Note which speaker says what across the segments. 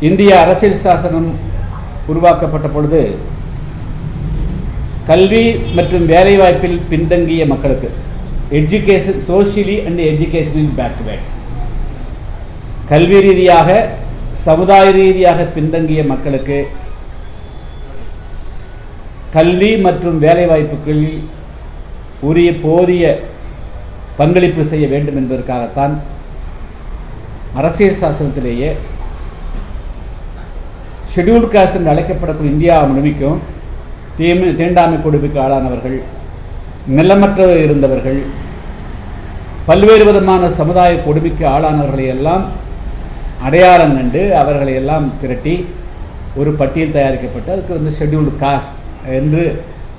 Speaker 1: இந்திய அரசியல் சாசனம் உருவாக்கப்பட்ட பொழுது கல்வி மற்றும் வேலைவாய்ப்பில் பின்தங்கிய மக்களுக்கு எஜுகேஷன் சோஷியலி அண்ட் எஜுகேஷனில் பேக்வேர்ட் கல்வி ரீதியாக சமுதாய ரீதியாக பின்தங்கிய மக்களுக்கு கல்வி மற்றும் வேலைவாய்ப்புகளில் உரிய போதிய பங்களிப்பு செய்ய வேண்டும் என்பதற்காகத்தான் அரசியல் சாசனத்திலேயே ஷெட்யூல்டு காஸ்ட் என்று அழைக்கப்படக்கூடிய இந்தியா முழுமைக்கும் தீமை தீண்டாமை கொடுமைக்கு ஆளானவர்கள் நிலமற்றவர் இருந்தவர்கள் பல்வேறு விதமான சமுதாய கொடுமைக்கு ஆளானவர்களை எல்லாம் அடையாளம் கண்டு அவர்களை எல்லாம் திரட்டி ஒரு பட்டியல் தயாரிக்கப்பட்டு அதுக்கு வந்து ஷெட்யூல்டு காஸ்ட் என்று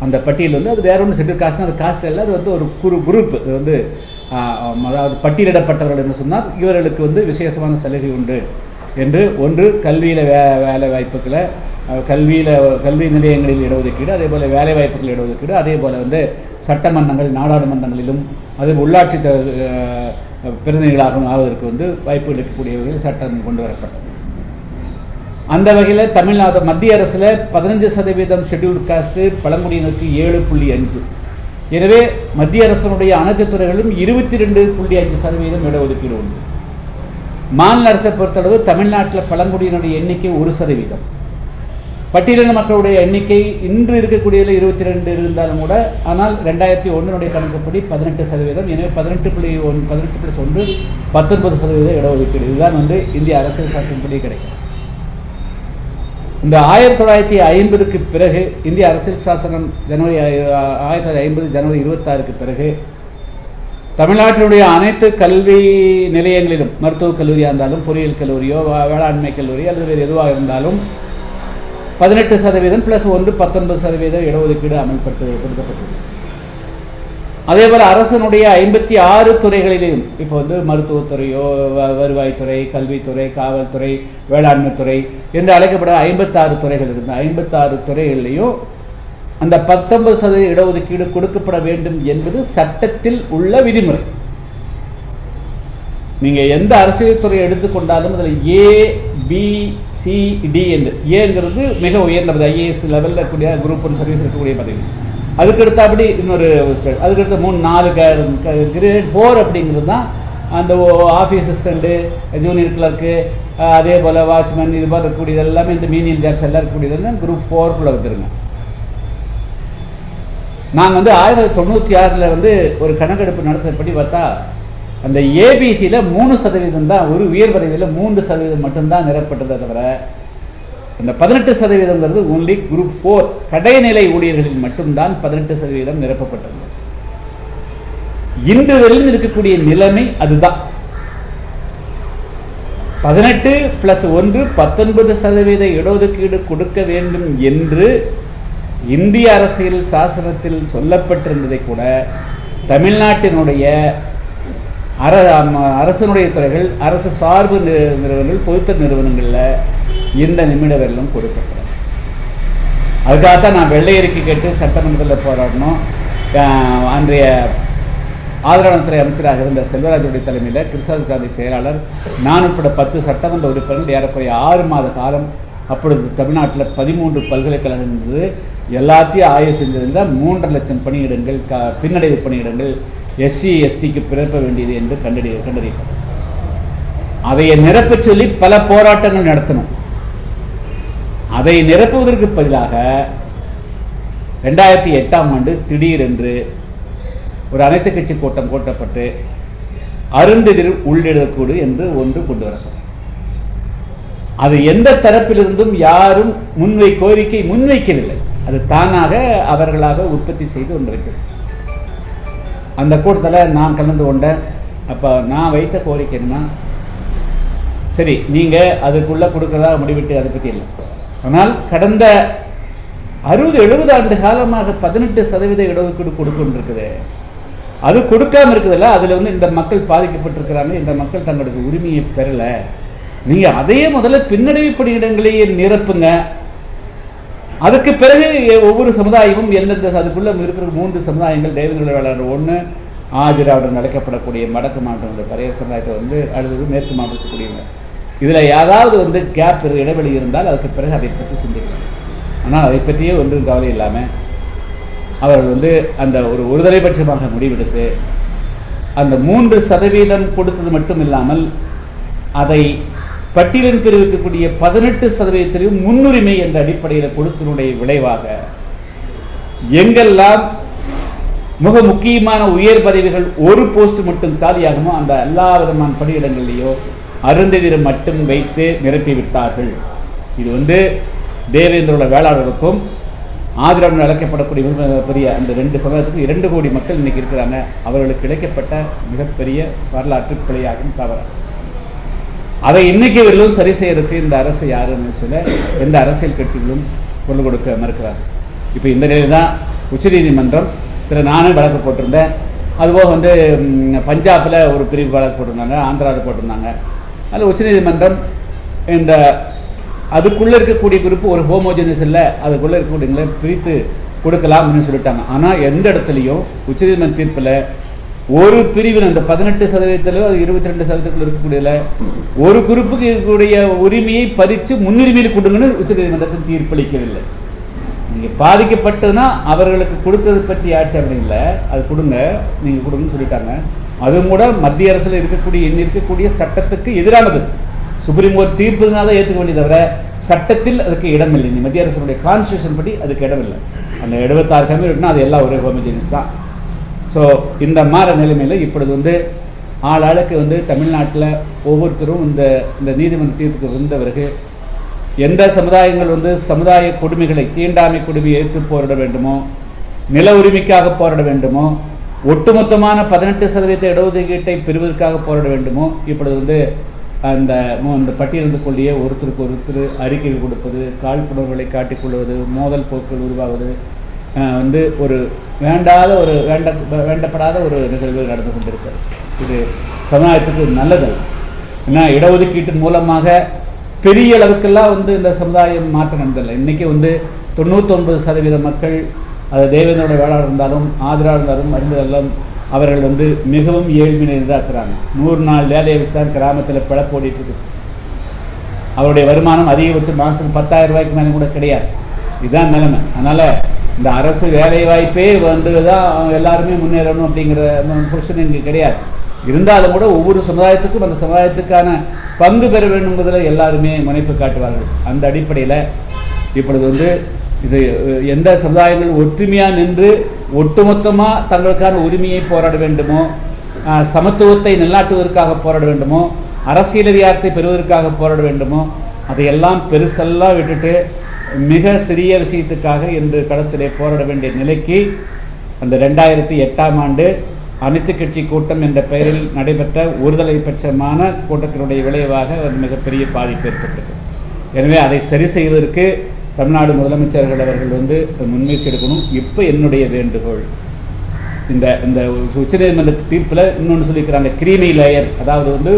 Speaker 1: அந்த பட்டியல் வந்து அது வேற ஒன்று ஷெட்யூல் காஸ்ட்னா அது காஸ்ட் இல்லை அது வந்து ஒரு குரு குரூப். இது வந்து அதாவது பட்டியலிடப்பட்டவர்கள் என்று சொன்னால் இவர்களுக்கு வந்து விசேஷமான சலுகை உண்டு. என்று ஒன்று கல்வியில் வே வேலை வாய்ப்புகளை கல்வியில் கல்வி நிலையங்களில் இடஒதுக்கீடு அதே போல் வேலை வாய்ப்புகள் இடஒதுக்கீடு அதே போல் வந்து சட்டமன்றங்கள் நாடாளுமன்றங்களிலும் அது உள்ளாட்சி த- பிரதிநிதிகளாகவும் ஆவதற்கு வந்து வாய்ப்பு அளிக்கக்கூடிய வகையில் சட்டம் கொண்டு வரப்பட்டது. அந்த வகையில் தமிழ்நாடு மத்திய அரசில் பதினஞ்சு சதவீதம் ஷெட்யூல்டு காஸ்ட்டு பழங்குடியினருக்கு ஏழு புள்ளி அஞ்சு. எனவே மத்திய அரசினுடைய அனைத்து துறைகளிலும் இருபத்தி ரெண்டு புள்ளி அஞ்சு சதவீதம் இடஒதுக்கீடு உண்டு. மாநில அரசை பொறுத்தளவு தமிழ்நாட்டில் பழங்குடியினுடைய எண்ணிக்கை ஒரு சதவீதம். பட்டியலின மக்களுடைய எண்ணிக்கை இன்று இருக்கக்கூடியதில் இருபத்தி ரெண்டு இருந்தாலும் கூட ஆனால் ரெண்டாயிரத்தி ஒன்றினுடைய கணக்குப்படி பதினெட்டு சதவீதம். எனவே பதினெட்டு புள்ளி ஒன் பதினெட்டு ப்ளஸ் ஒன்று பத்தொன்பது சதவீத இடஒதுக்கீடு. இதுதான் வந்து இந்திய அரசியல் சாசனப்படி கிடைக்கும். இந்த ஆயிரத்தி தொள்ளாயிரத்தி ஐம்பதுக்கு பிறகு இந்திய அரசியல் சாசனம் ஜனவரி ஆயிரத்தி தொள்ளாயிரத்தி ஐம்பது ஜனவரி இருபத்தாறுக்கு பிறகு தமிழ்நாட்டினுடைய அனைத்து கல்வி நிலையங்களிலும் மருத்துவக் கல்லூரியாக இருந்தாலும் பொறியியல் கல்லூரியோ வேளாண்மை கல்லூரி அல்லது வேறு எதுவாக இருந்தாலும் பதினெட்டு சதவீதம் ப்ளஸ் ஒன்று பத்தொன்பது சதவீதம் இடஒதுக்கீடு அமல்பட்டு கொடுக்கப்பட்டது அதே போல் அரசனுடைய ஐம்பத்தி ஆறு துறைகளிலும் இப்போ வந்து மருத்துவத்துறையோ வ- வருவாய்த்துறை கல்வித்துறை காவல்துறை வேளாண்மைத்துறை என்று அழைக்கப்பட ஐம்பத்தாறு துறைகள் இருக்குது ஐம்பத்தாறு துறைகளிலையும் அந்த பத்தொன்பது சதவீத இடஒதுக்கீடு கொடுக்கப்பட வேண்டும் என்பது சட்டத்தில் உள்ள விதிமுறை. நீங்கள் எந்த அரசியல் துறையை எடுத்துக்கொண்டாலும் அதில் ஏ பி சி டி என்று ஏங்கிறது மிக உயர்ந்தது ஐஏஎஸ் லெவலில் இருக்கக்கூடிய குரூப் ஒன் சர்வீஸ் இருக்கக்கூடிய பதவி. அதுக்கு அப்படி இன்னொரு அதுக்கடுத்து மூணு நாலு கிரேட் ஃபோர் அப்படிங்கிறது தான் அந்த ஆஃபீஸ் அசிஸ்டண்ட்டு ஜூனியர் கிளர்க்கு அதே போல் வாட்ச்மேன் இது மாதிரி இருக்கக்கூடியது எல்லாமே இந்த மீனியல் ஜாப்ஸ் எல்லாம் இருக்கக்கூடியது குரூப் ஃபோர்க்குள்ளே வந்துருங்க நாங்கள் வந்து ஆயிரத்தி தொண்ணூற்றி ஆறில் வந்து ஒரு கணக்கெடுப்பு நடத்தப்படி பார்த்தா அந்த ஏபிசியில் மூணு சதவீதம் தான் ஒரு உயர் பதவியில் மூன்று சதவீதம் மட்டும்தான் நிரப்பட்டதை தவிர இந்த பதினெட்டு சதவீதங்கிறது ஒன்லி குரூப் ஃபோர் கடைநிலை ஊழியர்களில் மட்டும்தான் பதினெட்டு சதவீதம் நிரப்பப்பட்டது. இன்று வரையிலும் இருக்கக்கூடிய நிலைமை அதுதான். பதினெட்டு பிளஸ் ஒன்று பத்தொன்பது சதவீத இடஒதுக்கீடு கொடுக்க வேண்டும் என்று இந்திய அரசியல் சாசனத்தில் சொல்லப்பட்டிருந்ததை கூட தமிழ்நாட்டினுடைய அர அரசனுடைய துறைகள் அரசு சார்பு நிறுவனங்கள் பொதுத்துறை நிறுவனங்களில் இந்த நிமிட வரலும் கொடுக்கப்படும். அதுக்காகத்தான் நான் வெள்ளை அறிக்கை கேட்டு சட்டமன்றத்தில் போராடணும். அஹ் அன்றைய ஆதரவுத்துறை அமைச்சராக இருந்த செல்வராஜுடைய தலைமையில் கிருஷ்ணாஜ் காந்தி செயலாளர் நான் உட்பட பத்து சட்டமன்ற உறுப்பினர்கள் ஏறக்குறைய ஆறு மாத காலம் அப்பொழுது தமிழ்நாட்டில் பதிமூன்று பல்கலைக்கழகம் இருந்தது. எல்லாத்தையும் ஆய்வு செஞ்சிருந்தால் மூன்றரை லட்சம் பணியிடங்கள் க பின்னடைவு பணியிடங்கள் எஸ்சி எஸ்டிக்கு பிறப்ப வேண்டியது என்று கண்டறிய கண்டறியப்பட்டது. அதை நிரப்ப சொல்லி பல போராட்டங்கள் நடத்தணும். அதை நிரப்புவதற்கு பதிலாக ரெண்டாயிரத்தி எட்டாம் ஆண்டு திடீரென்று ஒரு அனைத்து கட்சி கூட்டம் கூட்டப்பட்டு அருந்தெதிர் உள்ளிடக்கூடு என்று ஒன்று கொண்டு வரப்படும் அது எந்த தரப்பிலிருந்தும் யாரும் முன்வை கோரிக்கை முன்வைக்கவில்லை. அது தானாக அவர்களாக உற்பத்தி செய்து ஒன்று வச்சது. அந்த கூட்டத்தில் நான் கலந்து கொண்டேன். அப்போ நான் வைத்த கோரிக்கை என்ன சரி நீங்கள் அதுக்குள்ளே கொடுக்குறதா முடிவிட்டு அதை பற்றி இல்லை. ஆனால் கடந்த அறுபது எழுபது ஆண்டு காலமாக பதினெட்டு சதவீத இடஒதுக்கீடு கொடுக்கொண்டிருக்குது. அது கொடுக்காம இருக்குதுல்ல அதில் வந்து இந்த மக்கள் பாதிக்கப்பட்டிருக்கிறாங்க இந்த மக்கள் தங்களுடைய உரிமையை பெறலை. நீங்கள் அதையே முதல்ல பின்னடைவுப்படி பணியிடங்களையே நிரப்புங்க. அதுக்கு பிறகு ஒவ்வொரு சமுதாயமும் எந்தெந்த அதுக்குள்ள இருக்கிற மூன்று சமுதாயங்கள் தேவேந்திர வேளாளர் ஒன்று ஆதிராவுடன் நடக்கப்படக்கூடிய வடக்கு மாவட்டங்களுடைய பழைய சமுதாயத்தை வந்து அடுத்தது மேற்கு மாவட்டத்துக்குரியவங்க இதில் யாராவது வந்து கேப் இடைவெளி இருந்தால் அதுக்கு பிறகு அதை பற்றி சிந்திக்கலாம். ஆனால் அதை பற்றியே ஒன்றும் கவலை இல்லாமல் அவர்கள் வந்து அந்த ஒரு ஒருதலைபட்சமாக முடிவெடுத்து அந்த மூன்று சதவீதம் கொடுத்தது மட்டும் இல்லாமல் அதை பட்டியலின் பிரிவு இருக்கக்கூடிய பதினெட்டு சதவீதத்திலையும் முன்னுரிமை என்ற அடிப்படையில் கொடுத்தனுடைய விளைவாக எங்கெல்லாம் மிக முக்கியமான உயர் பதவிகள் ஒரு போஸ்ட் மட்டும் காலியாகுமோ அந்த எல்லா விதமான பணியிடங்கள்லேயோ அருந்ததிரை மட்டும் வைத்து நிரப்பிவிட்டார்கள் இது வந்து தேவேந்திரோட வேளாளர்களுக்கும் ஆதிராவின் அழைக்கப்படக்கூடிய பெரிய அந்த ரெண்டு சமயத்துக்கும் இரண்டு கோடி மக்கள் இன்னைக்கு இருக்கிறாங்க. அவர்களுக்கு இழைக்கப்பட்ட மிகப்பெரிய வரலாற்று பிழையாகும் தவறாகும் அதை இன்னைக்கு வரையிலும் சரி செய்யறதுக்கு இந்த அரசு யாருன்னு சொல்ல எந்த அரசியல் கட்சிகளும் கொண்டு கொடுக்க மறுக்கிறார்கள். இப்போ இந்த நிலையில் தான் உச்சநீதிமன்றம் திரு நானும் வழக்கு போட்டிருந்தேன் அதுபோக வந்து பஞ்சாபில் ஒரு பிரிவு வழக்கு போட்டிருந்தாங்க ஆந்திராவில் போட்டிருந்தாங்க. அதில் உச்சநீதிமன்றம் இந்த அதுக்குள்ளே இருக்கக்கூடிய குறிப்பு ஒரு ஹோமோஜினஸ் இல்லை அதுக்குள்ளே இருக்கக்கூடியங்களை பிரித்து கொடுக்கலாம்னு சொல்லிட்டாங்க. ஆனால் எந்த இடத்துலையும் உச்சநீதிமன்ற தீர்ப்பில் ஒரு பிரிவில் அந்த பதினெட்டு சதவீதத்திலோ அது இருபத்தி ரெண்டு சதவீதத்துக்குள்ள இருக்கக்கூடியதில் ஒரு குரூப்புக்கு இருக்கக்கூடிய உரிமையை பறித்து முன்னுரிமையில் கொடுங்கன்னு உச்சநீதிமன்றத்தின் தீர்ப்பளிக்கவில்லை நீங்கள் பாதிக்கப்பட்டதுன்னா அவர்களுக்கு கொடுக்கறது பற்றி ஆட்சேபனை இல்லை. அது கொடுங்க நீங்கள் கொடுங்கன்னு சொல்லிட்டாங்க. அதுவும் கூட மத்திய அரசில் இருக்கக்கூடிய எண்ணி இருக்கக்கூடிய சட்டத்துக்கு எதிரானது. சுப்ரீம் கோர்ட் தீர்ப்புனால தான் ஏற்றுக்க வேண்டிய தவிர சட்டத்தில் அதுக்கு இடமில்லை. இல்லை மத்திய அரசுடைய கான்ஸ்டியூஷன் படி அதுக்கு இடமில்லை. அந்த எழுபத்தாறு கம்மி இருக்குன்னா அது எல்லாம் ஒரே ஹோமோஜினியஸ் தான். ஸோ இந்த மாதிரி நிலைமையில் இப்பொழுது வந்து ஆளாளுக்கு வந்து தமிழ்நாட்டில் ஒவ்வொருத்தரும் இந்த இந்த நீதிமன்ற தீர்ப்புக்கு வந்த பிறகு எந்த சமுதாயங்கள் வந்து சமுதாய கொடுமைகளை தீண்டாமை கொடுமையை எதிர்த்து போராட வேண்டுமோ நில உரிமைக்காக போராட வேண்டுமோ ஒட்டுமொத்தமான பதினெட்டு சதவீத இடஒதுக்கீட்டை பெறுவதற்காக போராட வேண்டுமோ இப்பொழுது வந்து அந்த இந்த அந்த ஒருத்தருக்கு ஒருத்தர் அறிக்கைகள் கொடுப்பது காழ்ப்புணர்வுகளை காட்டிக்கொள்வது மோதல் போக்குகள் உருவாவது வந்து ஒரு வேண்டாத ஒரு வேண்ட வேண்டப்படாத ஒரு நிகழ்வுகள் நடந்து கொண்டிருக்கிறது. இது சமுதாயத்துக்கு நல்லதல்ல. ஏன்னா இடஒதுக்கீட்டின் மூலமாக பெரிய அளவுக்கெல்லாம் வந்து இந்த சமுதாயம் மாற்றம் நடந்ததில்லை. இன்றைக்கி வந்து தொண்ணூத்தொன்பது சதவீத மக்கள் அது தேவேந்திரோட வேளாண் இருந்தாலும் ஆதரா இருந்தாலும் அறிந்ததெல்லாம் அவர்கள் வந்து மிகவும் ஏழ்மையை எதிராக்குறாங்க நூறு நாள் வேலையை வச்சு தான் கிராமத்தில் பிழப்பு இருக்கு அவருடைய வருமானம் அதிகபட்சம் மாதத்துக்கு பத்தாயிரம் ரூபாய்க்கு மேலே கூட கிடையாது. இதுதான் நிலைமை. அதனால் இந்த அரசு வேலை வாய்ப்பே வந்து தான் எல்லாருமே முன்னேறணும் அப்படிங்கிற கொஸ்டின் இங்கே கிடையாது. இருந்தாலும் கூட ஒவ்வொரு சமுதாயத்துக்கும் அந்த சமுதாயத்துக்கான பங்கு பெற வேண்டும் என்பதில் எல்லாருமே முனைப்பு காட்டுவார்கள். அந்த அடிப்படையில் இப்பொழுது வந்து இது எந்த சமுதாயங்கள் ஒற்றுமையாக நின்று ஒட்டுமொத்தமாக தங்களுக்கான உரிமையை போராட வேண்டுமோ சமத்துவத்தை நிலநாட்டுவதற்காக போராட வேண்டுமோ அரசியல் அதிகாரத்தை பெறுவதற்காக போராட வேண்டுமோ அதையெல்லாம் பெருசெல்லாம் விட்டுட்டு மிக சிறிய விஷயத்துக்காக இன்று களத்திலே போராட வேண்டிய நிலைக்கு அந்த ரெண்டாயிரத்தி எட்டாம் ஆண்டு அனைத்து கட்சி கூட்டம் என்ற பெயரில் நடைபெற்ற ஒருதலை பட்சமான கூட்டத்தினுடைய விளைவாக அது மிகப்பெரிய பாதிப்பு ஏற்பட்டது. எனவே அதை சரி செய்வதற்கு தமிழ்நாடு முதலமைச்சர்கள் அவர்கள் வந்து முன்முயற்சி எடுக்கணும். இப்போ என்னுடைய வேண்டுகோள். இந்த இந்த உச்சநீதிமன்ற தீர்ப்பில் இன்னொன்று சொல்லியிருக்கிறாங்க கிரீமி லேயர். அதாவது வந்து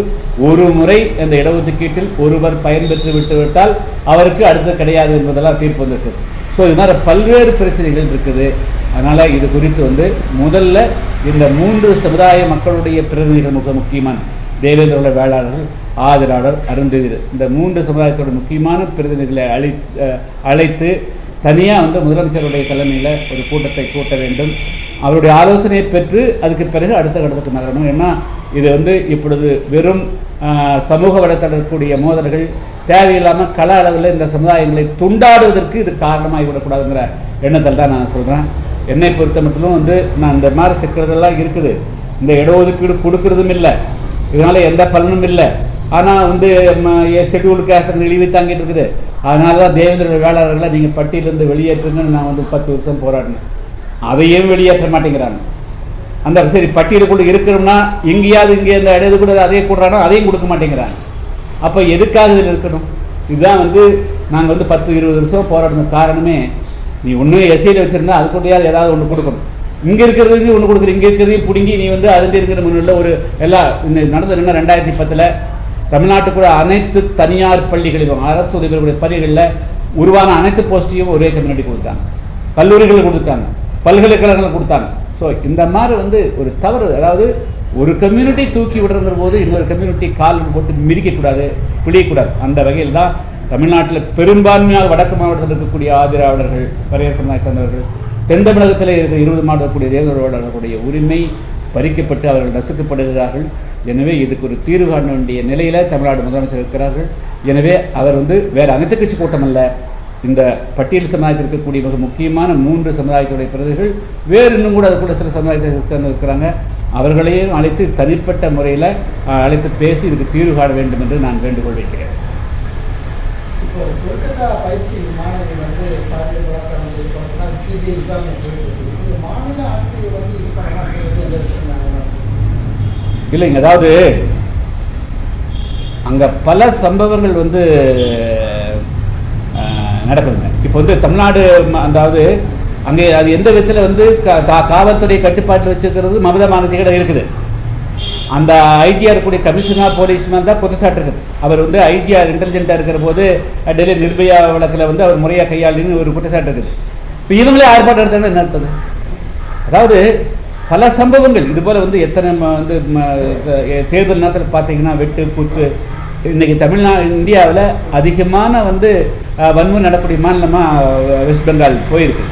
Speaker 1: ஒரு முறை அந்த இடஒதுக்கீட்டில் ஒருவர் பயன்பெற்று விட்டுவிட்டால் அவருக்கு அடுத்தது கிடையாது என்பதெல்லாம் தீர்ப்பு வந்திருக்கு. ஸோ இது மாதிரி பல்வேறு பிரச்சனைகள் இருக்குது. அதனால் இது குறித்து வந்து முதல்ல இந்த மூன்று சமுதாய மக்களுடைய பிரதிநிதிகள் மிக முக்கியமான தேவேந்திரோட வேளாளர்கள் ஆதரவாளர் அருந்ததிர் இந்த மூன்று சமுதாயத்தோட முக்கியமான பிரதிநிதிகளை அழை அழைத்து தனியாக வந்து முதலமைச்சருடைய தலைமையில் ஒரு கூட்டத்தை கூட்ட வேண்டும். அவருடைய ஆலோசனையை பெற்று அதுக்கு பிறகு அடுத்த கட்டத்துக்கு நகரணும். ஏன்னா இது வந்து இப்பொழுது வெறும் சமூக வலைத்தளம் மோதல்கள் தேவையில்லாமல் கள அளவில் இந்த சமுதாயங்களை துண்டாடுவதற்கு இது காரணமாக விடக்கூடாதுங்கிற எண்ணத்தில் தான் நான் சொல்கிறேன் என்னை பொறுத்த மட்டும் வந்து நான் இந்த மாதிரி சிக்கல்கள்லாம் இருக்குது. இந்த இடஒதுக்கீடு கொடுக்கறதும் இல்லை. இதனால் எந்த பலனும் இல்லை. ஆனால் வந்து ஷெட்யூல் கேஸ்ட் இழிவு தாங்கிட்டு இருக்குது. அதனால தான் தேவேந்திர வேளாளர்களை நீங்கள் பட்டியலேருந்து வெளியேற்றுங்கன்னு நான் வந்து பத்து வருஷம் போராடினேன். அதையும் வெளியேற்ற மாட்டேங்கிறாங்க. அந்த சரி பட்டியலுக்குள்ளே இருக்கிறோம்னா எங்கேயாவது இங்கே இந்த இடது கூட அதே கூடுறானோ அதையும் கொடுக்க மாட்டேங்கிறாங்க. அப்போ எதுக்காக இதில் இருக்கணும்? இதுதான் வந்து நாங்கள் வந்து பத்து இருபது வருஷம் போராடின காரணமே. நீ ஒன்று எஸ்ஐயில் வச்சுருந்தா அது கூடயாவது ஏதாவது ஒன்று கொடுக்கணும். இங்கே இருக்கிறதுக்கு ஒன்று கொடுக்குற இங்கே இருக்கிறதையும் பிடுங்கி நீ வந்து அதுலேருந்து இருக்கிற முன்னில் ஒரு எல்லா இந்த நடந்தது என்ன ரெண்டாயிரத்தி பத்தில் தமிழ்நாட்டுக்குள்ள அனைத்து தனியார் பள்ளிகளிலும் அரசு உதவிகளுடைய பள்ளிகளில் உருவான அனைத்து போஸ்டையும் ஒரே கம்யூனிட்டி கொடுத்தாங்க. கல்லூரிகள் கொடுத்தாங்க பல்கலைக்கழகங்கள் கொடுத்தாங்க. ஸோ இந்த மாதிரி வந்து ஒரு தவறு. அதாவது ஒரு கம்யூனிட்டி தூக்கி விடுறங்கிற போது இன்னொரு கம்யூனிட்டி கால் போட்டு மிதிக்கக்கூடாது பிழியக்கூடாது. அந்த வகையில் தான் தமிழ்நாட்டில் பெரும்பான்மையாக வடக்கு மாவட்டத்தில் இருக்கக்கூடிய ஆதிராவிடர்கள் பரையர் சமுதாய சார்ந்தவர்கள் தென் தமிழகத்தில் இருக்கிற இருபது மாவட்டக்கூடிய தேவர்களுடைய உரிமை பறிக்கப்பட்டு அவர்கள் நசுக்கப்படுகிறார்கள். எனவே இதுக்கு ஒரு தீர்வு காண வேண்டிய நிலையில் தமிழ்நாடு முதலமைச்சர் இருக்கிறார்கள். எனவே அவர் வந்து வேறு அனைத்து கட்சி கூட்டம் அல்ல. இந்த பட்டியல் சமுதாயத்தில் இருக்கக்கூடிய மிக முக்கியமான மூன்று சமுதாயத்துடைய பிரதிகள் வேறு இன்னும் கூட அதுக்குள்ள சில சமுதாயத்தை இருக்கிறாங்க. அவர்களையும் அழைத்து தனிப்பட்ட முறையில் அழைத்து பேசி இதுக்கு தீர்வு காண வேண்டும் என்று நான் வேண்டுகோள் வைக்கிறேன்.
Speaker 2: இப்போ கொல்கத்தா பயிற்சி மாணவி வந்து பாலியல் பலாத்காரம் செய்யப்பட்டா சிபிஐ விசாரணை போயிட்டு இருக்குது இது மாநில ஆட்சியை வந்து இது பண்ணலாம் சொன்னாங்க
Speaker 1: இல்லைங்க அதாவது அங்கே பல சம்பவங்கள் வந்து நடக்குதுங்க. இப்போ வந்து தமிழ்நாடு அதாவது அங்கே அது எந்த விதத்தில் வந்து கா- காவல்துறை கட்டுப்பாட்டில் வச்சுருக்கிறது மமதா பானர்ஜிகிட்ட இருக்குது. அந்த ஐஜிஆர் கூடிய கமிஷனர் போலீஸ் தான் குற்றச்சாட்டு இருக்குது. அவர் வந்து ஐஜிஆர் இன்டெலிஜென்ட்டாக இருக்கிற போது டெல்லி நிர்பயா வழக்கில் வந்து அவர் முறையாக கையாளின்னு ஒரு குற்றச்சாட்டு இருக்குது. இப்போ இவங்களே ஆர்ப்பாட்டம் எடுத்தாங்க அதாவது பல சம்பவங்கள். இதுபோல் வந்து எத்தனை வந்து தேர்தல் நேரத்தில் பார்த்தீங்கன்னா வெட்டு குத்து. இன்னைக்கு தமிழ்நாடு இந்தியாவில் அதிகமான வந்து வன்முறை நடக்கூடிய மாநிலமாக வெஸ்ட் பெங்கால் போயிருக்கு.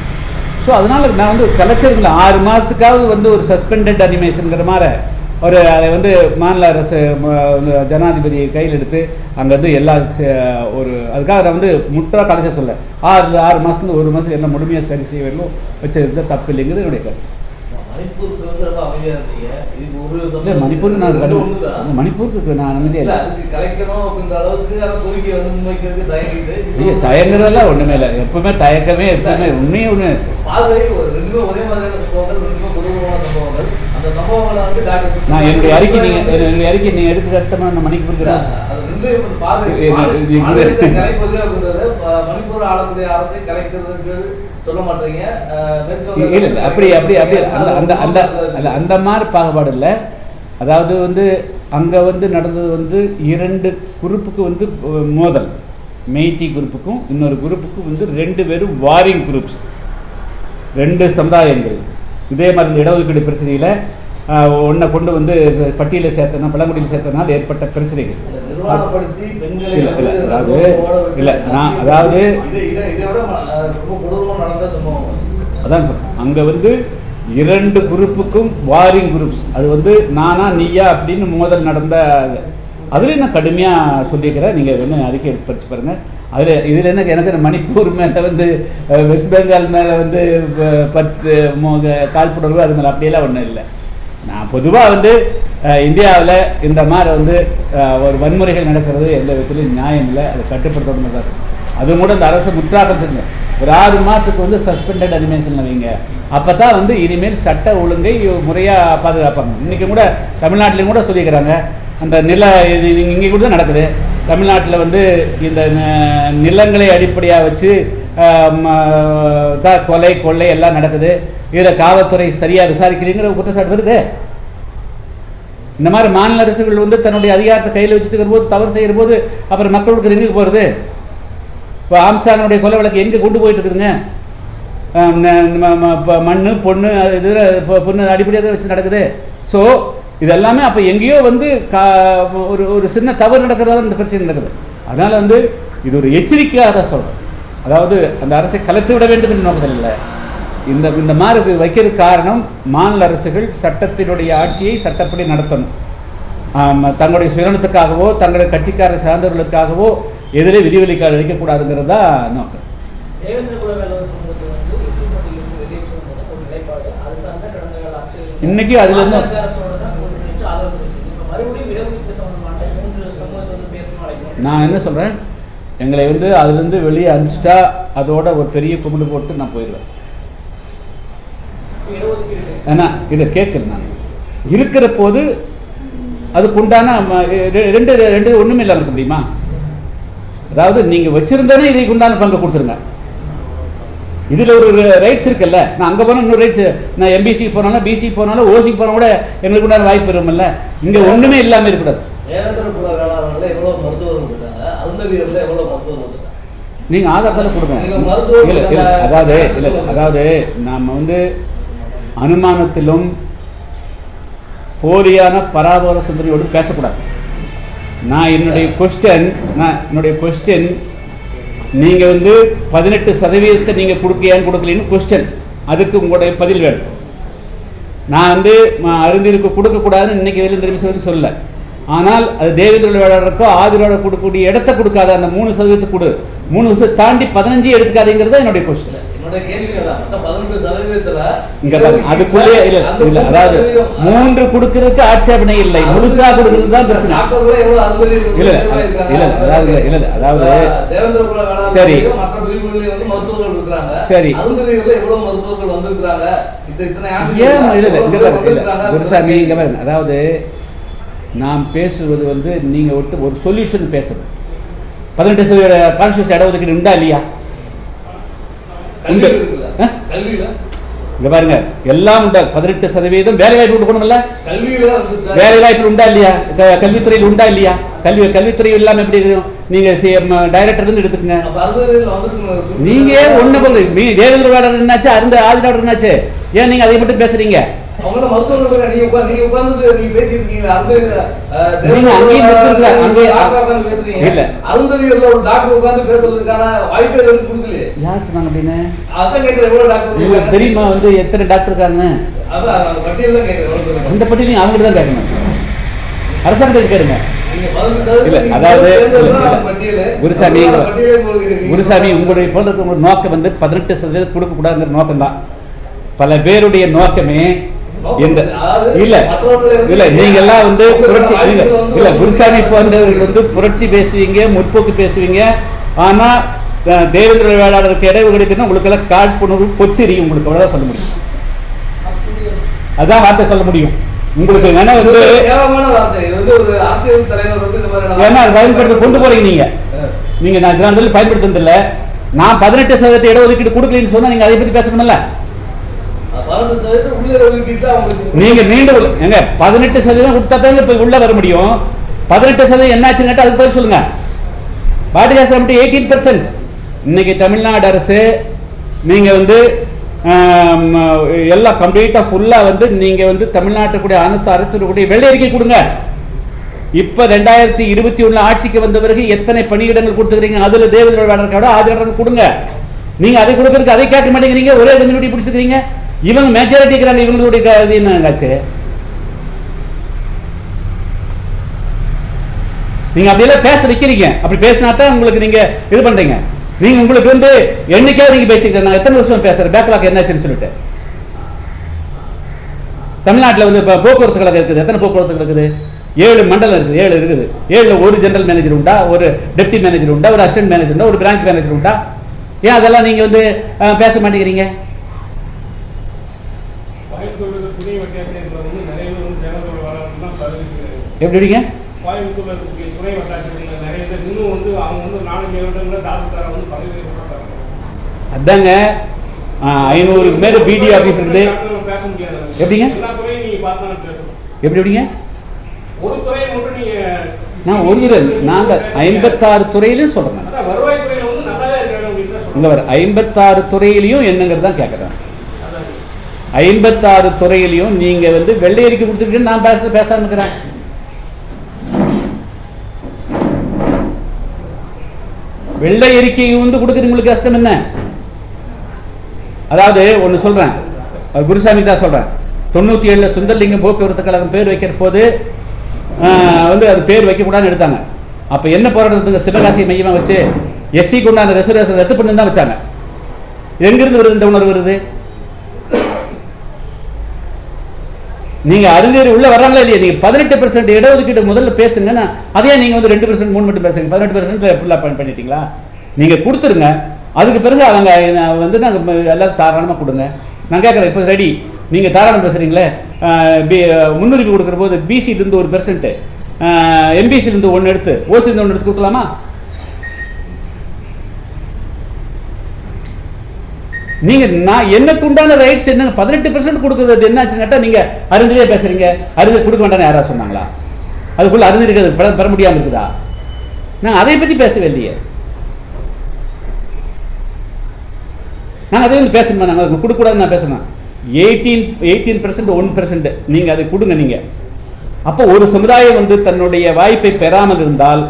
Speaker 1: ஸோ அதனால் நான் வந்து கலைச்சர்களை ஆறு மாதத்துக்காவது வந்து ஒரு சஸ்பெண்டட் அனிமேஷனுங்கிற மாதிரி ஒரு அதை வந்து மாநில அரசு வந்து ஜனாதிபதி கையில் எடுத்து அங்கே வந்து எல்லா ஒரு அதுக்காக அதை வந்து முற்றா கலைச்ச சொல்ல. ஆறு ஆறு மாதத்துல ஒரு மாதம் என்ன முழுமையாக சரி செய்ய வேணும் வச்சிருந்த தப்பு இல்லைங்கிறது என்னுடைய கருத்து.
Speaker 3: மணிப்பூருக்கு வந்து ரொம்ப அமைதியா இருந்தீங்க. இதுக்கு ஒரு
Speaker 1: இல்லை மணிப்பூருக்கு நான்
Speaker 3: ரெண்டு.
Speaker 1: மணிப்பூருக்கு நான் அமைதியாக
Speaker 3: இல்ல,
Speaker 1: இல்லை.
Speaker 3: அதுக்கு கலைக்கணும் அப்படின்ற அளவுக்கு அந்த கோரிக்கை வந்து முன்வைக்கிறதுக்கு தயங்கிட்டு
Speaker 1: ஐயோ தயங்குறதெல்லாம் ஒன்றுமே இல்லை. எப்பவுமே தயக்கமே எப்பவுமே உண்மையே ஒன்று
Speaker 3: பார்வை ஒரு ரெண்டுமே ஒரே மாதிரியான சம்பவங்கள் ரெண்டுமே கொடூரமான சம்பவங்கள். அந்த சம்பவங்களை வந்து டாக்டர்
Speaker 1: நான் என்னுடைய அறிக்கை நீங்கள் என்னுடைய அறிக்கை நீங்கள் எடுத்து கட்டமாக நான் மணிப்பூருக்கு
Speaker 3: இல்ல, அது வந்து பார்வை. கலைப்பது அப்படின்றது மணிப்பூர் ஆளக்கூடிய அரசை கலைக்கிறதுக்கு
Speaker 1: இல்லை அப்படி அப்படி அப்படி அந்த அந்த அந்த அந்த அந்த மாதிரி பாகுபாடு இல்லை. அதாவது வந்து அங்கே வந்து நடந்தது வந்து இரண்டு குரூப்புக்கு வந்து மோதல். மெய்த்தி குரூப்புக்கும் இன்னொரு குரூப்புக்கும் வந்து ரெண்டு பேரும் வாரிங் குரூப்ஸ். ரெண்டு சமுதாயங்கள். இதே மாதிரி இந்த இடஒதுக்கீடு பிரச்சனையில் ஒன்றை கொண்டு வந்து பட்டியலில் சேர்த்தனா பழங்குடியில் சேர்த்தனால் ஏற்பட்ட பிரச்சனைகள். இல்ல, அதாவது- இல்ல, நான் அதாவது- அதான் அங்கே வந்து இரண்டு குரூப்புக்கும் வாரிங் குரூப்ஸ். அது வந்து நானா நீயா அப்படின்னு மோதல் நடந்த அது. அதுலேயும் நான் கடுமையாக சொல்லியிருக்கிறேன். நீங்கள் வேணும் அறிக்கை படிச்சு பாருங்கள் அதில் இதில் என்ன எனக்கு மணிப்பூர் மேலே வந்து வெஸ்ட் பெங்கால் மேலே வந்து பத்து காழ்ப்புணர்வு அது மேலே அப்படியெல்லாம் ஒன்றும் இல்லை. நான் பொதுவாக வந்து இந்தியாவில் இந்த மாதிரி வந்து ஒரு வன்முறைகள் நடக்கிறது எந்த விதத்துலையும் நியாயம் இல்லை. அதை கட்டுப்படுத்தணும் தான் அதுவும் கூட இந்த அரசு முற்றாக்கத்துங்க ஒரு ஆறு மாதத்துக்கு வந்து சஸ்பெண்டட் அனிமேஷன் வைங்க. அப்போ தான் வந்து இனிமேல் சட்ட ஒழுங்கை முறையாக பாதுகாப்பாங்க. இன்றைக்கி கூட தமிழ்நாட்டிலையும் கூட சொல்லியிருக்கிறாங்க. அந்த நில இங்கே கூட தான் நடக்குது. தமிழ்நாட்டில் வந்து இந்த ந- நிலங்களை அடிப்படையாக வச்சு கொலை கொள்ளை எல்லாம் நடக்குது. இதில் காவல்துறை சரியாக விசாரிக்கிறீங்கிற குற்றச்சாட்டு வருது. இந்த மாதிரி மாநில அரசுகள் வந்து தன்னுடைய அதிகாரத்தை கையில் வச்சுட்டு இருக்கிற போது தவறு செய்கிற போது அப்புறம் மக்களுக்கு எங்கே போகிறது இப்போ ஆம்சானுடைய கொலை வழக்கு எங்கே கொண்டு போயிட்டு இருக்குதுங்க ம- மண் பொண்ணு அது இது இப்போ பொண்ணு அடிப்படையாக தான் வச்சு நடக்குது. ஸோ இதெல்லாமே அப்போ எங்கேயோ வந்து கா ஒரு ஒரு சின்ன தவறு நடக்கிறதா இந்த பிரச்சனை நடக்குது. அதனால் வந்து இது ஒரு எச்சரிக்கையாக தான் சொல்கிறேன் அதாவது அந்த அரசை கலைத்து விட வேண்டும் என்று நோக்கத்தில் இல்லை. இந்த இந்த மாதிரி வைக்கிறதுக்கு காரணம் மாநில அரசுகள் சட்டத்தினுடைய ஆட்சியை சட்டப்படி நடத்தணும். தங்களுடைய சுயநலத்துக்காகவோ தங்களுடைய கட்சிக்கார சார்ந்தவர்களுக்காகவோ எதிரே விதிவிலக்கு அளிக்கக்கூடாதுங்கிறது தான் நோக்கம் இன்னைக்கு அதுல இருந்து- நான் என்ன சொல்கிறேன் எங்களை வந்து அதுலேருந்து வெளியே அனுப்பிச்சிட்டா அதோட ஒரு பெரிய கும்பிடு போட்டு நான் போயிடுவேன். ஏன்னா இதை கேட்குறேன் நான். இருக்கிற போது அதுக்குண்டான ம- ரெ- ரெண்டு ரெண்டு ஒன்றுமே இல்லாமல் இருக்க முடியுமா? அதாவது நீங்கள் வச்சுருந்தானே இதுக்கு உண்டான பங்கு கொடுத்துருங்க. இதில் ஒரு ரைட்ஸ் இருக்குல்ல. நான் அங்கே போனால் இன்னொரு ரைட்ஸ் நான் எம்பிசி போனாலும் பிசி போனாலும் ஓசிக்கு போனால் கூட எங்களுக்கு உண்டான வாய்ப்பு இருக்கும்ல இங்கே ஒன்றுமே இல்லாமல் இருக்கக்கூடாது. கொடுங்க.
Speaker 3: நீங்க
Speaker 1: இல்லை
Speaker 3: குலத்துல-
Speaker 1: அதாவது இல்லை அதாவது நாம் வந்து அனுமானத்திலும் போலியான பராபர சிந்தனையோடு பேசக்கூடாது. நான் என்னுடைய கொஸ்டின் நான் என்னுடைய கொஸ்டின் நீங்கள் வந்து பதினெட்டு சதவீதத்தை நீங்கள் கொடுக்கையான்னு கொடுக்கலன்னு கொஸ்டின் அதுக்கு உங்களுடைய பதில் வேணும். நான் வந்து ம, அருந்திற்கு கொடுக்கக்கூடாதுன்னு இன்னைக்கு வெளியே திரும்பி சொல்லி சொல்ல ஆனால் அது தேவேந்திர வேளாளருக்கோ ஆதிரோட கொடுக்கக்கூடிய இடத்த கொடுக்காத அந்த மூணு சதவீதத்தை கொடு. மூணு வருஷத்தை தாண்டி பதினஞ்சு எடுத்துக்காதீங்கிறது என்னுடைய கொஸ்டின் அதுக்குள்ளே இல்ல இல்ல அதாவது மூன்று கொடுக்கறதுக்கு ஆட்சேபனை இல்லை. முழுசா கொடுக்கறது தான் பிரச்சனை. இல்ல, இல்ல, அதாவது இல்ல, இல்ல, அதாவது சரி. ஏன் இல்ல? குருசாமி அதாவது நாம் பேசுவது வந்து நீங்க ஒட்டு ஒரு சொல்யூஷன் பேசணும் பதினெட்டு சதவீத கான்ஸ்டியூஷன் இட ஒதுக்கீடு உண்டா இல்லையா? உண்டு. இங்க பாருங்க எல்லாம் உண்டா? பதினெட்டு சதவீதம் வேலை வாய்ப்பு கொடுக்கணும்ல? வேலை வாய்ப்பு உண்டா இல்லையா? கல்வித்துறையில் உண்டா இல்லையா? கல்வி கல்வித்துறை இல்லாம எப்படி நீங்க டைரக்டர் இருந்து எடுத்துக்கங்க. நீங்க ஒண்ணு நீ தேவேந்திர என்னாச்சு? அருந்த ஆதிநாடர் என்னாச்சு? ஏன் நீங்க அதை மட்டும் பேசுறீங்க?
Speaker 3: அவங்கள மருத்துவர்கள். நீங்க உட்கார்ந்து- நீங்க உட்கார்ந்து நீங்க டாக்டர் உட்கார்ந்து பேசுறீங்க.
Speaker 1: இல்ல.
Speaker 3: அருந்ததிகள்ல ஒரு டாக்டர் உட்கார்ந்து பேசுறதுக்கான வாய்ப்பே எதுவும்.
Speaker 1: யார் சொன்னாங்க அப்படின்னு
Speaker 3: அதான் கேட்கிறேன், எவ்வளவு டாக்டர்?
Speaker 1: தெரியுமா வந்து எத்தனை டாக்டர் இருக்காங்க
Speaker 3: அதான் அந்த பட்டியல் தான் கேட்கிறேன்?
Speaker 1: அந்த பட்டியலையும் அவங்ககிட்ட தான் கேட்கணும் அரசாங்கத்துக்கு கேளுங்க இல்ல அதாவது
Speaker 3: அந்த.
Speaker 1: குருசாமி
Speaker 3: அந்த.
Speaker 1: குருசாமி உங்களுடைய போன்ற நோக்கம் வந்து பதினெட்டு சதவீதம் கொடுக்க கூடாதுங்கிற நோக்கம் தான் பல பேருடைய நோக்கமே இந்த இல்ல இல்ல நீங்க எல்லாம் வந்து புரட்சி இல்ல குருசாமி போன்றவர்கள் வந்து புரட்சி பேசுவீங்க முற்போக்கு பேசுவீங்க. ஆனா தேவேந்திர வேளாளருக்கு இடைவு கிடைக்குன்னா உங்களுக்கு எல்லாம் காழ்ப்புணர்வு பொச்செரியும் உங்களுக்கு. அவ்வளவுதான் சொல்ல முடியும். அதான் வார்த்தை சொல்ல முடியும். உங்களுக்கு வேணா வந்து ஏன்னா அது பயன்படுத்த கொண்டு போறீங்க நீங்க. நீங்க நான் பயன்படுத்துறது இல்ல நான் பதினெட்டு சதவீதத்தை இடஒதுக்கீடு கொடுக்கலன்னு சொன்னா நீங்க அதை பத்தி பேசணும்ல
Speaker 3: பதினெட்டு சதவீதம் உள்ளே ஒதுக்கிட்டு அவங்களுக்கு
Speaker 1: நீங்க மீண்டும் எங்க ஏங்க பதினெட்டு சதவீதம் கொடுத்தா தான் இப்ப உள்ள வர முடியும். பதினெட்டு சதவீதம் என்னாச்சுன்னு கேட்டா அதுக்கு பதில் சொல்லுங்க. பாரதிய மட்டும் எயிட்டீன் பர்சன்ட் இன்னைக்கு தமிழ்நாடு அரசு நீங்க வந்து எல்லாம் கம்ப்ளீட்டா ஃபுல்லா வந்து நீங்க வந்து தமிழ்நாட்டுக்குடைய அனைத்து அரசுடைய வெள்ளை அறிக்கை கொடுங்க. இப்ப ரெண்டாயிரத்தி இருபத்தி ஒண்ணுல ஆட்சிக்கு வந்த பிறகு எத்தனை பணியிடங்கள் கொடுத்துக்கிறீங்க? அதுல தேவதோட ஆதரவு கொடுங்க. நீங்க அதை கொடுக்கறதுக்கு அதை கேட்க மாட்டேங்கிறீங்க ஒரே கம்யூனிட்டி பிடிச்சிக்கிறீங்க. இவங்க மெஜாரிட்டி இருக்கிறாங்க இவங்களுடைய இது என்னங்காச்சு நீங்க அப்படியெல்லாம் பேச வைக்கிறீங்க. அப்படி பேசினா தான் உங்களுக்கு நீங்க இது பண்றீங்க. நீங்க உங்களுக்கு வந்து என்னைக்காவது நீங்க பேசிக்கிறேன் நான் எத்தனை வருஷம் பேசுறேன் பேக்லாக் என்னாச்சுன்னு சொல்லிட்டு. தமிழ்நாட்டில் வந்து இப்போ போக்குவரத்து கழகம் இருக்குது. எத்தனை போக்குவரத்து கழகம் இருக்குது? ஏழு மண்டலம் இருக்குது. ஏழு இருக்குது. ஏழுல ஒரு ஜெனரல் மேனேஜர் உண்டா? ஒரு டெப்டி மேனேஜர் உண்டா? ஒரு அசிஸ்டன்ட் மேனேஜர் உண்டா? ஒரு பிரான்ச் மேனேஜர் உண்டா? ஏன் அதெல்லாம் நீங்க வந்து பேச மாட்டேங்கிறீங்க
Speaker 4: கோயம்புத்தூர்ல துணி வட்டாட்சியர்கள் வந்து நிறைய பேர் வந்து தேவதோட வராங்கன்னா பதிவுக்கு
Speaker 1: எப்படி எப்படிங்க
Speaker 4: கோயம்புத்தூர்ல இருக்கக்கூடிய துணை வட்டாட்சியர்கள் நிறைய பேர் இன்னும் வந்து அவங்க வந்து நாலஞ்சு வருடங்கள தாசில்தாரை வந்து பதவி கொடுத்தாங்க
Speaker 1: அதாங்க ஐநூறுக்கு மேல பிடி ஆஃபீஸ் இருக்குது.
Speaker 4: பேச முடியாது.
Speaker 1: எப்படிங்க?
Speaker 4: எல்லா துறையும் நீங்க பார்த்தா பேசணும்.
Speaker 1: எப்படி எப்படிங்க?
Speaker 4: ஒரு துறையை மட்டும் நீங்க
Speaker 1: நான் ஒரு துறை நாங்க ஐம்பத்தாறு துறையிலும் சொல்றேன்.
Speaker 4: வருவாய் துறையில வந்து நல்லாவே இருக்காங்க
Speaker 1: இங்க ஐம்பத்தாறு துறையிலையும் என்னங்கிறது தான் கேட்குறேன் ஐம்பத்தாறு துறையிலையும் நீங்க வந்து வெள்ளை அறிக்கை கொடுத்துருக்கீங்க நான் பேச பேச இருக்கிறேன் வெள்ளை அறிக்கை வந்து கொடுக்குறது உங்களுக்கு கஷ்டம் என்ன? அதாவது ஒன்று சொல்றேன். குருசாமி தான் சொல்றேன். தொண்ணூத்தி ஏழுல சுந்தர்லிங்கம் போக்குவரத்து கழகம் பேர் வைக்கிற போது ஆஹ், வந்து அது பேர் வைக்கக்கூடாதுன்னு எடுத்தாங்க. அப்ப என்ன போராட்டத்துக்கு சிவகாசி மையமா வச்சு எஸ்சி கொண்டாந்த ரெசர்வேஷன் ரத்து பண்ணு தான் வச்சாங்க. எங்கிருந்து வருது இந்த உணர்வு வருது? நீங்க அறிஞர் உள்ள வர்றாங்களா இல்லையா? நீங்க பதினெட்டு பெர்சென்ட் இடஒதுக்கீடு முதல்ல பேசுங்கன்னா அதே நீங்க வந்து ரெண்டு பெர்சென்ட் மூணு மட்டும் பேசுங்க. பதினெட்டு பெர்சென்ட் ஃபுல்லா பண்ணிட்டீங்களா? நீங்க கொடுத்துருங்க. அதுக்கு பிறகு அவங்க நான் வந்து நாங்க எல்லாரும் தாராளமா கொடுங்க. நான் கேட்குறேன் இப்போ ரெடி நீங்க தாராளம் பேசுறீங்களே? பி- முன்னுரிமை கொடுக்குற போது பிசி இருந்து ஒரு பெர்சென்ட் எம்பிசி இருந்து ஒன்று எடுத்து ஓசி இருந்து ஒன்று எடுத்து கொடுக்கலாமா? நீங்க நான் எனக்கு உண்டான ரைட்ஸ் என்ன? பதினெட்டு பர்சன்ட் கொடுக்கறது என்னாச்சுன்னு கேட்டால் நீங்க அருந்திலே பேசுறீங்க. அறிஞர் கொடுக்க வேண்டாம்னு யாராவது சொன்னாங்களா? அதுக்குள்ள அறிஞருக்கு இருக்கிறது பெற பெற இருக்குதா? நான் அதை பத்தி பேசவே இல்லையே நான் அதை வந்து பேசணுமா? நாங்கள் அதுக்கு கூடாதுன்னு நான் பேசணும்? Eighteen eighteen percent one percent நீங்க அதை கொடுங்க நீங்க. அப்போ ஒரு சமுதாயம் வந்து தன்னுடைய வாய்ப்பை பெறாமல் இருந்தால்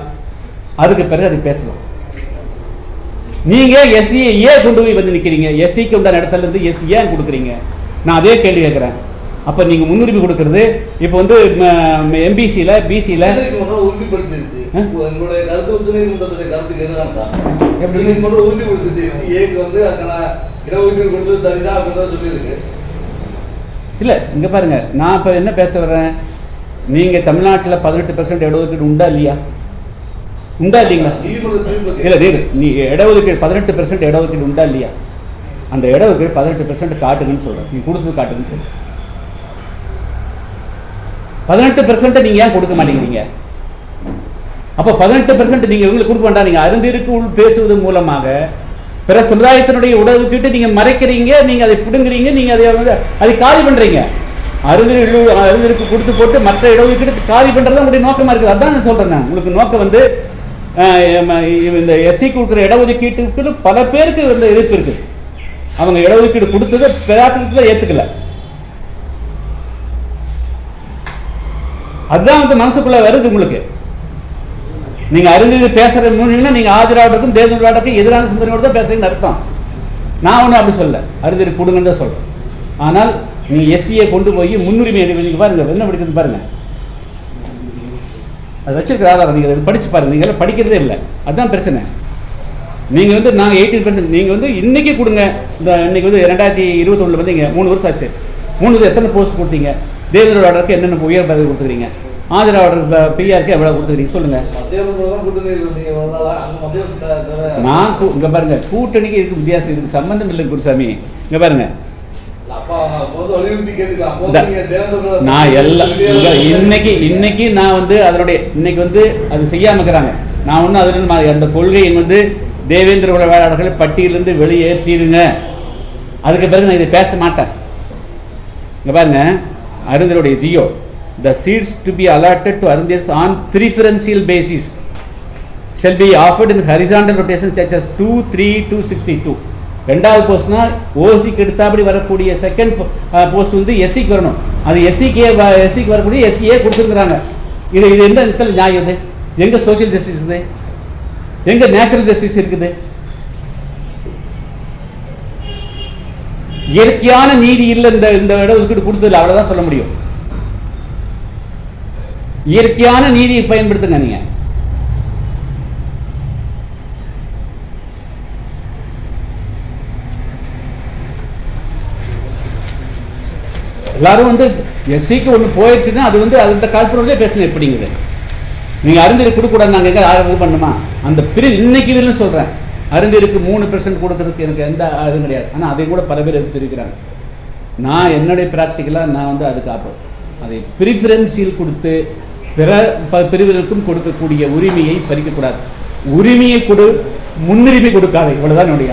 Speaker 1: அதுக்கு பிறகு அது பேசலாம். நீங்க எஸ்சியை ஏன் கொண்டு போய் வந்து நிக்கிறீங்க? எஸ்சிக்கு உண்டான இடத்துல இருந்து எஸ்சி ஏன் கொடுக்குறீங்க. நான் அதே கேள்வி கேட்குறேன். அப்போ நீங்க முன்னுரிமை கொடுக்கறது இப்போ வந்து எம்பிசியில் பிசியில் இல்லை இங்க பாருங்க. நான் இப்போ என்ன பேச வர்றேன்? நீங்க தமிழ்நாட்டில் பதினெட்டு பெர்சன்ட் இடஒதுக்கீடு உண்டா இல்லையா? உண்டா இல்லைங்களா? இல்லை நீ நீ இடஒதுக்கீடு பதினெட்டு பெர்சன்ட் இடஒதுக்கீடு உண்டா இல்லையா? அந்த இடஒதுக்கீடு பதினெட்டு பெர்சன்ட் காட்டுங்கன்னு சொல்கிறேன் நீ கொடுத்தது காட்டுங்கன்னு சொல்கிறேன் பதினெட்டு பெர்சன்ட்டை நீங்கள் ஏன் கொடுக்க மாட்டேங்கிறீங்க? அப்போ பதினெட்டு பெர்சன்ட் நீங்கள் இவங்களுக்கு கொடுக்க வேண்டாம். நீங்கள் அருந்திருக்கு உள் பேசுவது மூலமாக பிற சமுதாயத்தினுடைய இடஒதுக்கீட்டை நீங்கள் மறைக்கிறீங்க நீங்கள் அதை பிடுங்குறீங்க நீங்கள் அதை வந்து அதை காலி பண்ணுறீங்க அருந்திரு அருந்திருக்கு கொடுத்து போட்டு மற்ற இடஒதுக்கீடு காலி பண்ணுறது உங்களுடைய நோக்கமாக இருக்குது. அதான் நான் சொல்கிறேன் நான். உங்களுக்கு நோக்கம் வந்து இந்த எஸ்சி கொடுக்குற இடஒதுக்கீட்டுக்கு பல பேருக்கு வந்து எதிர்ப்பு இருக்குது அவங்க இடஒதுக்கீடு கொடுத்தது பெராட்டத்தில் ஏற்றுக்கல அதுதான் வந்து மனசுக்குள்ள வருது உங்களுக்கு. நீங்க அறிஞ்சது பேசுற மூலியமா நீங்க ஆதிராவட்டுக்கும் தேசவாட்டுக்கும் எதிரான சிந்தனையோட தான் பேசுறீங்கன்னு அர்த்தம். நான் ஒன்றும் அப்படி சொல்லல. அறிஞர் கொடுங்கன்னு தான் சொல்றேன். ஆனால் நீங்க எஸ்சியை கொண்டு போய் முன்னுரிமை அடி- நீங்க பாருங்க. என்ன பிடிக்கிறது பாருங்க. அது வச்சிருக்கிற ஆதாரம் நீங்கள் அதை படிச்சு பாருங்க. நீங்கள் எல்லாம் படிக்கிறதே இல்லை. அதுதான் பிரச்சனை. நீங்கள் வந்து நாங்கள் எயிட்டீன் பர்சன்ட் நீங்கள் வந்து இன்றைக்கி கொடுங்க. இந்த இன்றைக்கி வந்து ரெண்டாயிரத்தி இருபத்தொன்னில் வந்து இங்கே மூணு வருஷம் ஆச்சு. மூணு வருஷம் எத்தனை போஸ்ட் கொடுத்தீங்க? தேவேந்திர ஆர்டருக்கு என்னென்ன உயர் பதவி கொடுத்துக்கிறீங்க? ஆந்திரா ஆர்டர் பிஆருக்கு எவ்வளோ கொடுத்துக்கிறீங்க
Speaker 3: சொல்லுங்கள்
Speaker 1: நான் கூ- பாருங்கள் கூட்டணிக்கு இதுக்கு வித்தியாசம்? இதுக்கு சம்மந்தம் இல்லை குருசாமி. இங்கே
Speaker 3: பாருங்கள்
Speaker 1: நான் எல்லாம் இன்னைக்கு இன்னைக்கு நான் வந்து அதனுடைய இன்னைக்கு வந்து அது செய்யாம இருக்கிறாங்க. நான் ஒன்றும் அதில் அந்த கொள்கையை வந்து தேவேந்திர குல வேளாளர்களை பட்டியலிருந்து வெளியேற்றிடுங்க அதுக்கு பிறகு நான் இதை பேச மாட்டேன். இங்க பாருங்க அருந்தருடைய GO. The seats to be allotted to Arunthathiyars on preferential basis shall be offered in horizontal rotation such as 2, 3, 262. ரெண்டாவது போஸ்ட்னா ஓசிக்கு எடுத்தாப்படி வரக்கூடிய செகண்ட் போஸ்ட் வந்து எஸ்சிக்கு வரணும். அது எஸ்சிக்கே எஸ்சிக்கு வரக்கூடிய எஸ்சியே கொடுத்துருக்குறாங்க. இது இது எந்த இடத்துல நியாயம் இது? எங்கே சோசியல் ஜஸ்டிஸ் இருக்குது? எங்கே நேச்சுரல் ஜஸ்டிஸ் இருக்குது? இயற்கையான நீதி இல்லை இந்த இந்த இடஒதுக்கீடு கொடுத்ததில்ல அவ்வளோதான் சொல்ல முடியும். இயற்கையான நீதியை பயன்படுத்துங்க நீங்கள் எல்லாரும் வந்து எஸ்சிக்கு ஒன்று போயிடுச்சுன்னா அது வந்து அந்த கால்புறம்லேயே பேசணும் எப்படிங்குது? நீங்கள் அருந்தீர் கொடுக்கூடாது நாங்கள் எங்கே ஆரம்பம் பண்ணுமா அந்த பிரிவு இன்னைக்கு வரையிலும் சொல்கிறேன் அருந்தீருக்கு மூணு பெர்சன்ட் கொடுக்கறதுக்கு எனக்கு எந்த இதுவும் கிடையாது. ஆனால் அதை கூட பல பேர் எதிர்த்து இருக்கிறாங்க. நான் என்னுடைய ப்ராக்டிக்கலாக நான் வந்து அதுக்கு ஆப்போம் அதை ப்ரிஃபரன்சியில் கொடுத்து பிற பிரிவினருக்கும் கொடுக்கக்கூடிய உரிமையை பறிக்கக்கூடாது. உரிமையை கொடு முன்னுரிமை கொடுக்காது. இவ்வளோதான் என்னுடைய